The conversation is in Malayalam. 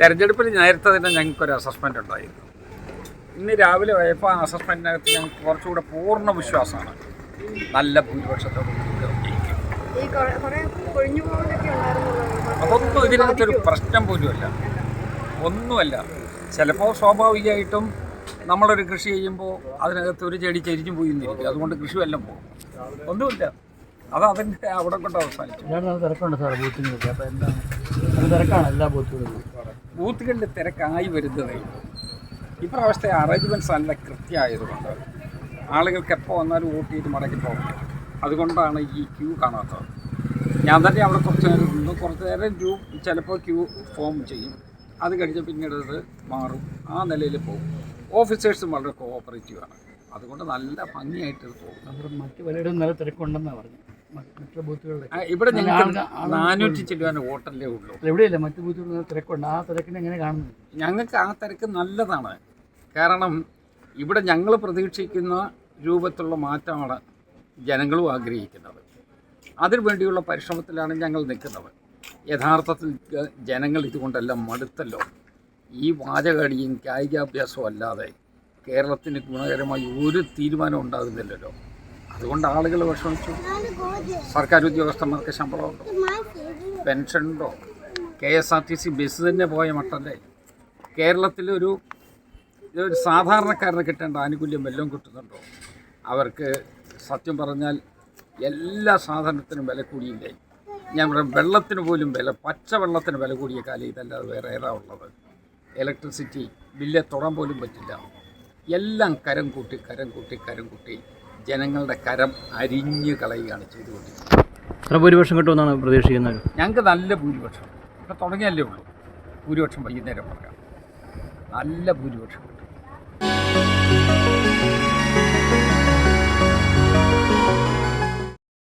തെരഞ്ഞെടുപ്പിൽ നേരത്തെ തന്നെ ഞങ്ങൾക്കൊരു അസസ്മെന്റ് ഉണ്ടായിരുന്നു. ഇന്ന് രാവിലെ വൈഫ് ആ അസസ്മെന്റിനകത്ത് ഞങ്ങൾക്ക് കുറച്ചുകൂടെ പൂർണ വിശ്വാസമാണ്. നല്ല ഭൂരിപക്ഷത്തോട് അതൊന്നും ഇതിനകത്തൊരു പ്രശ്നം പോലുമല്ല. ഒന്നുമല്ല. ചിലപ്പോൾ സ്വാഭാവികമായിട്ടും നമ്മളൊരു കൃഷി ചെയ്യുമ്പോൾ അതിനകത്ത് ഒരു ചെടി ചരിഞ്ഞു പോയി എന്നിരിക്കും അതുകൊണ്ട് കൃഷി വല്ലതും പോകും ഒന്നുമില്ല. അത് അതിന്റെ അവിടെ കൊണ്ട് അവസാനിച്ചു. തിരക്കാണ് എല്ലാ ബൂത്തുകളിലും. ബൂത്തുകളിൽ തിരക്കായി വരുന്നതേ ഇപ്രാവശ്യത്തെ അറേഞ്ച്മെന്റ്സ് നല്ല കൃത്യമായതുകൊണ്ട് ആളുകൾക്ക് എപ്പോൾ വന്നാലും വോട്ട് ചെയ്ത് മടക്കി പോകും. അതുകൊണ്ടാണ് ഈ ക്യൂ കാണാത്തത്. ഞാൻ തന്നെ അവിടെ കുറച്ച് നേരം നിന്ന് കുറച്ച് നേരം ക്യൂ ചിലപ്പോൾ ക്യൂ ഫോം ചെയ്യും. അത് കഴിഞ്ഞ് പിന്നീട് അത് മാറും. ആ നിലയിൽ പോകും. ഓഫീസേഴ്സും വളരെ കോഓപ്പറേറ്റീവാണ് അതുകൊണ്ട് നല്ല ഭംഗിയായിട്ട് പോകും. നമ്മുടെ മറ്റ് പലയിടവും നല്ല തിരക്കുണ്ടെന്നാണ് പറഞ്ഞത്. മറ്റുള്ള ഇവിടെ നാനൂറ്റി ചെല്ലുവാൻ വോട്ടല്ലേ ഉള്ളൂ. എവിടെയല്ല? മറ്റു ബൂത്തുകളിൽ തിരക്കുണ്ട്. ആ തിരക്കിനെ എങ്ങനെ കാണുന്നു? ഞങ്ങൾക്ക് ആ തിരക്ക് നല്ലതാണ്. കാരണം ഇവിടെ ഞങ്ങൾ പ്രതീക്ഷിക്കുന്ന രൂപത്തിലുള്ള മാറ്റമാണ് ജനങ്ങളും ആഗ്രഹിക്കുന്നത്. അതിനു വേണ്ടിയുള്ള പരിശ്രമത്തിലാണ് ഞങ്ങൾ നിൽക്കുന്നത്. യഥാർത്ഥത്തിൽ ജനങ്ങൾ ഇതുകൊണ്ടെല്ലാം മടുത്തല്ലോ. ഈ വാചകടിയും കായികാഭ്യാസവും അല്ലാതെ കേരളത്തിന് ഗുണകരമായി ഒരു തീരുമാനം ഉണ്ടാകുന്നില്ലല്ലോ. അതുകൊണ്ട് ആളുകൾ വിഷമിച്ചു. സർക്കാർ ഉദ്യോഗസ്ഥന്മാർക്ക് ശമ്പളമുണ്ടോ പെൻഷനുണ്ടോ? K S R T C bus തന്നെ പോയ മട്ടല്ലേ? കേരളത്തിലൊരു ഒരു സാധാരണക്കാരന് കിട്ടേണ്ട ആനുകൂല്യം വല്ലതും കിട്ടുന്നുണ്ടോ? അവർക്ക് സത്യം പറഞ്ഞാൽ എല്ലാ സാധനത്തിനും വില കൂടിയില്ലേ? ഞാൻ പറയാം വെള്ളത്തിന് പോലും വില പച്ച വെള്ളത്തിന് വില കൂടിയ കാലം ഇതല്ലാതെ വേറെ ഏതാ ഉള്ളത്? ഇലക്ട്രിസിറ്റി ബില്ലെ തൊടാൻ പോലും പറ്റില്ല. എല്ലാം കരം കൂട്ടി കരം കൂട്ടി കരം കൂട്ടി. ജനങ്ങളുടെ കരം അരിഞ്ഞു കളയുകയാണ് ചെയ്തുകൊണ്ടിരിക്കുന്നത്. എത്ര ഭൂരിപക്ഷം കിട്ടുമെന്നാണ് പ്രതീക്ഷിക്കുന്നത്? ഞങ്ങൾക്ക് നല്ല ഭൂരിപക്ഷം. ഇപ്പം തുടങ്ങിയല്ലേ ഉള്ളൂ. ഭൂരിപക്ഷം വൈകുന്നേരം പറയാം. നല്ല ഭൂരിപക്ഷം കിട്ടും.